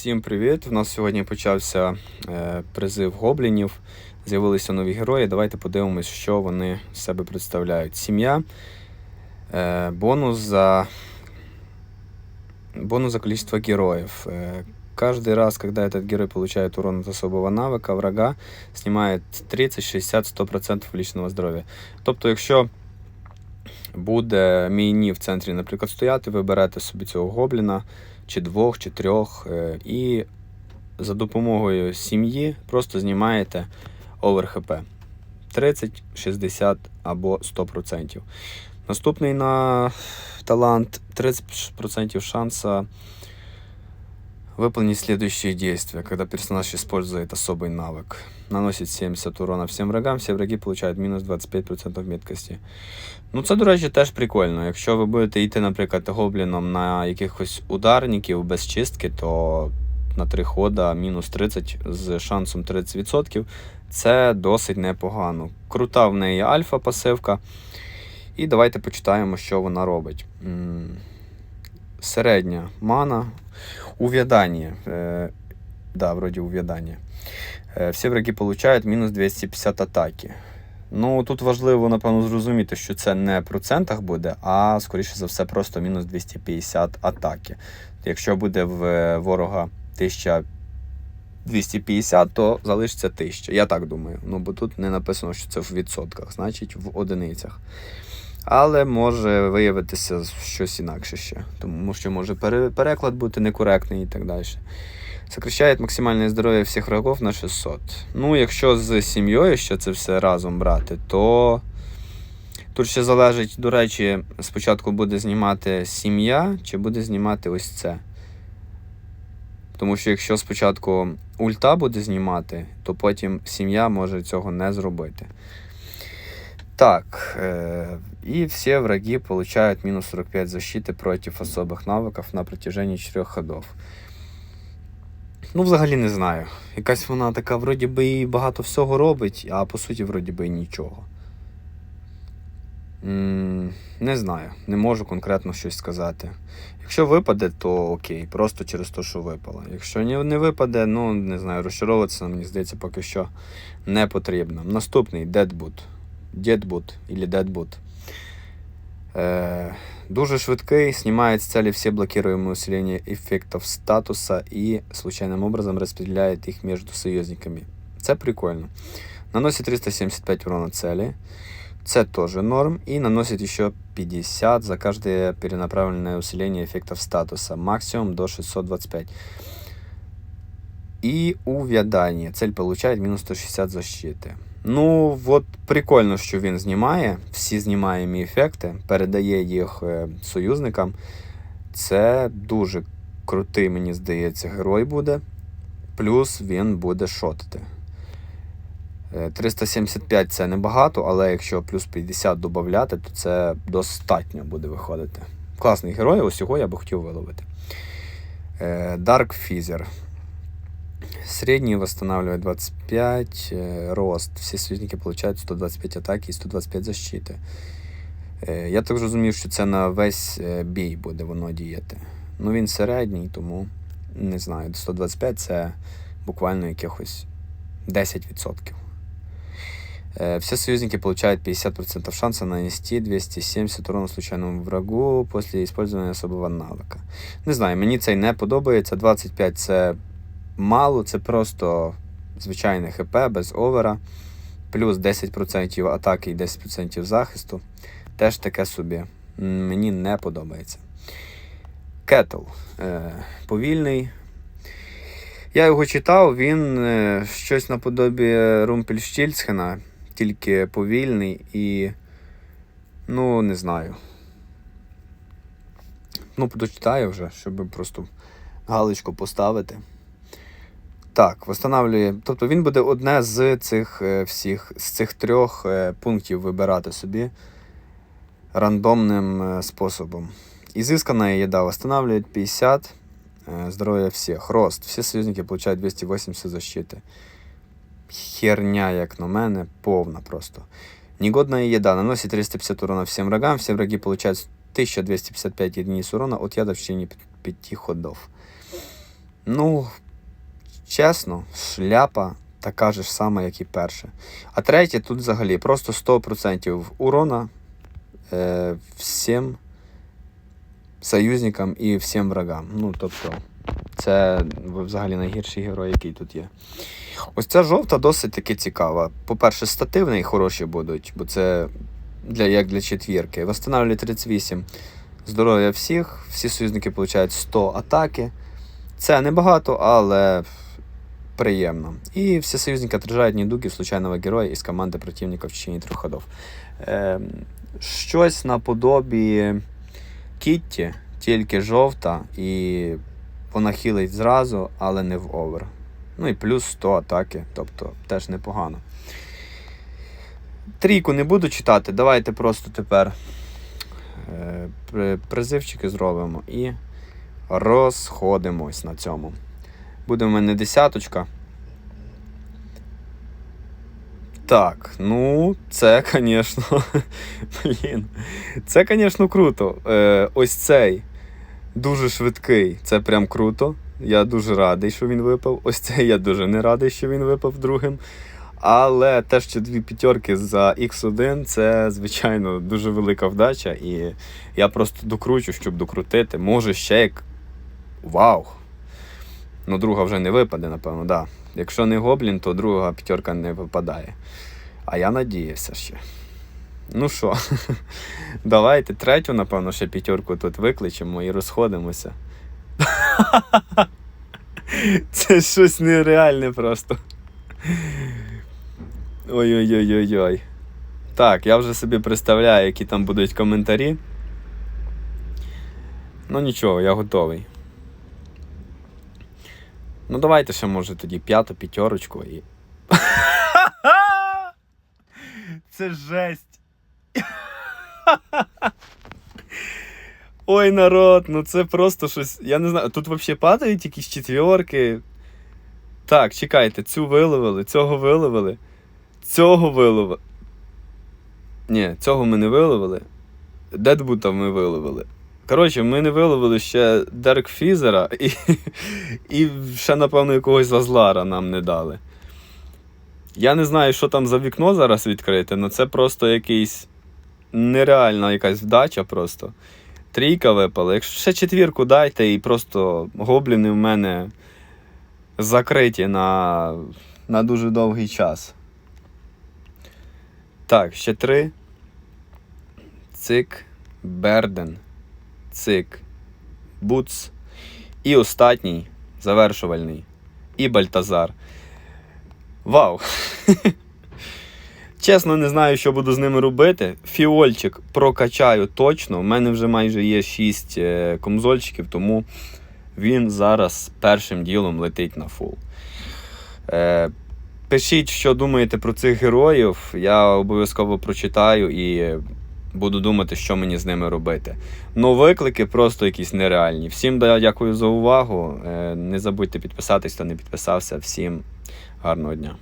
Всім привіт! У нас сьогодні почався е, призив гоблінів. З'явилися нові герої. Давайте подивимось, що вони з себе представляють. Сім'я. Е, бонус за бонус за количество героев. Э, Каждый раз, когда этот герой получает урон от особого навыка, врага снимает 30, 60, 100% личного здоров'я. Тобто, якщо буде міні в центрі, наприклад, стояти, ви берете собі цього гобліна, чи двох, чи трьох, е, і за допомогою сім'ї просто знімаєте овер ХП 30, 60 або 100%. Наступний на талант 30% шанса выполнить следующие действия, когда персонаж использует особый навык. Наносит 70 урона всем врагам, всі враги получають мінус 25% меткості. Ну, це, до речі, теж прикольно. Якщо ви будете йти, наприклад, гобліном на якихось ударників без чистки, то на три хода мінус 30 з шансом 30%. Це досить непогано. Крута в неї альфа-пасивка. І давайте почитаємо, що вона робить. М, Середня мана. Увядание. Э, да, вроде увядание. Э, всі враги получають мінус 250 атаки. Ну, тут важливо, напевно, зрозуміти, що це не в процентах буде, а скоріше за все, просто мінус 250 атаки. Якщо буде в ворога 1250, то залишиться 1000. Я так думаю. Ну, бо тут не написано, що це в відсотках, значить в одиницях. Але може виявитися щось інакше ще, тому що може переклад бути некоректний і так далі. Сокращає максимальне здоров'я всіх врагов на 600. Ну, якщо з сім'єю ще це все разом брати, то тут ще залежить, до речі, спочатку буде знімати сім'я, чи буде знімати ось це. Тому що якщо спочатку ульта буде знімати, то потім сім'я може цього не зробити. Так, э, и все враги получают минус 45 защиты против особых навыков на протяжении 4 ходов. Ну, взагалі не знаю. Якась вона така, вроді би, і багато всього робить, а по суті, вроді би, і нічого. м не знаю, не можу конкретно щось сказати. Якщо випаде, то окей, просто через те, що випало. Якщо не, не випаде, ну не знаю, розчаровуватися, мені здається, поки що не потрібно. Наступний Deadboot. Deadboot или Deadboot. Э, дуже швидкий, снимает с цели все блокируемые усиления эффектов статуса и случайным образом распределяет их между союзниками. Це прикольно. Наносит 375 урона цели. Це тоже норм. И наносит еще 50 за каждое перенаправленное усиление эффектов статуса. Максимум до 625. И увядание. Цель получает минус 160 защиты. Ну, от прикольно, що він знімає, всі знімаємі ефекти, передає їх е, союзникам. Це дуже крутий, мені здається, герой буде. Плюс він буде шотити. Е, 375 це небагато, але якщо плюс 50 додати, то це достатньо буде виходити. Класний герой, ось його я би хотів виловити. Е, Dark Feather. Средний восстанавливает 25, э, рост. Всі союзники получають 125 атаки і 125 защити. Е, Я так зрозумів, що це на весь е, бій буде воно діяти. Ну він середній, тому не знаю. 125 це буквально якихось 10%. Э, Все союзники получают 50% шанса нанести 270 урона случайному врагу после использования особого навыка. Не знаю, мені цей не подобається. 25 це мало, це просто звичайне ХП без овера, плюс 10% атаки і 10% захисту. Теж таке собі. Мені не подобається. Кетл. Е, повільний. Я його читав, він е, щось наподобі Румпельштільцхена, тільки повільний і. Ну, не знаю. Ну, дочитаю вже, щоб просто галочку поставити. Так, встановлює. Тобто він буде одне з цих е, всіх, з цих трьох е, пунктів вибирати собі рандомним е, способом. Изысканная еда восстанавливает 50 э, здоровья всех. Рост. Всі союзники получають 280 защиты. Херня, як на мене, повна просто. Негодная еда наносит 350 урона всем врагам. Все враги получают 1255 единиц урона от яда в течение 5 ходов. Ну, чесно, шляпа така ж сама, як і перша. А третє тут взагалі просто 100% урона е, всім союзникам і всім врагам. Ну, тобто, це взагалі найгірший герой, який тут є. Ось ця жовта досить таки цікава. По-перше, стативні хороші будуть, бо це для, як для четвірки. Восстанавлює 38 здоров'я всіх, всі союзники получають 100 атаки. Це небагато, але приємно. І всі союзники отражають недуги случайного героя із команди противника в течение трьох ходов. Е, щось наподобі Кітті, тільки жовта, і вона хілить зразу, але не в овер. Ну і плюс 100 атаки, тобто теж непогано. Трійку не буду читати, давайте просто тепер е, призивчики зробимо і розходимось на цьому. Буде в мене десяточка. Так, ну, це, звісно, блін. Це, звісно, круто. Е, ось цей дуже швидкий. Це прям круто. Я дуже радий, що він випав. Ось цей я дуже не радий, що він випав другим. Але те, що дві п'ятерки за X1, це, звичайно, дуже велика вдача. І я просто докручу, щоб докрутити. Може ще як. Вау! Ну, друга вже не випаде, напевно, да. Якщо не гоблін, то друга п'ятерка не випадає. А я надіявся ще. Ну що, давайте третю, напевно, ще п'ятерку тут викличемо і розходимося. Це щось нереальне просто. Ой-ой-ой-ой-ой. Так, я вже собі представляю, які там будуть коментарі. Ну нічого, я готовий. Ну, давайте ще, може, тоді п'яту п'ятерочку і. Це жесть. Ой, народ, ну це просто щось. Я не знаю, тут взагалі падають якісь четвірки. Так, чекайте, цю виловили, цього виловили, цього виловили. Ні, цього ми не виловили. Дедбута ми виловили. Коротше, ми не виловили ще Дерк Фізера і, і ще, напевно, якогось Зазлара нам не дали. Я не знаю, що там за вікно зараз відкрите, але це просто якийсь нереальна якась вдача просто. Трійка випала. Якщо ще четвірку дайте, і просто гобліни в мене закриті на, на дуже довгий час. Так, ще три. Цик, Берден, Цик, Буц. І останній завершувальний. І Бальтазар. Вау! Чесно, не знаю, що буду з ними робити. Фіольчик прокачаю точно. У мене вже майже є 6 комзольчиків, тому він зараз першим ділом летить на фул. Е, пишіть, що думаєте про цих героїв. Я обов'язково прочитаю і буду думати, що мені з ними робити. Ну, виклики просто якісь нереальні. Всім дякую за увагу. Е, не забудьте підписатись, хто не підписався. Всім гарного дня.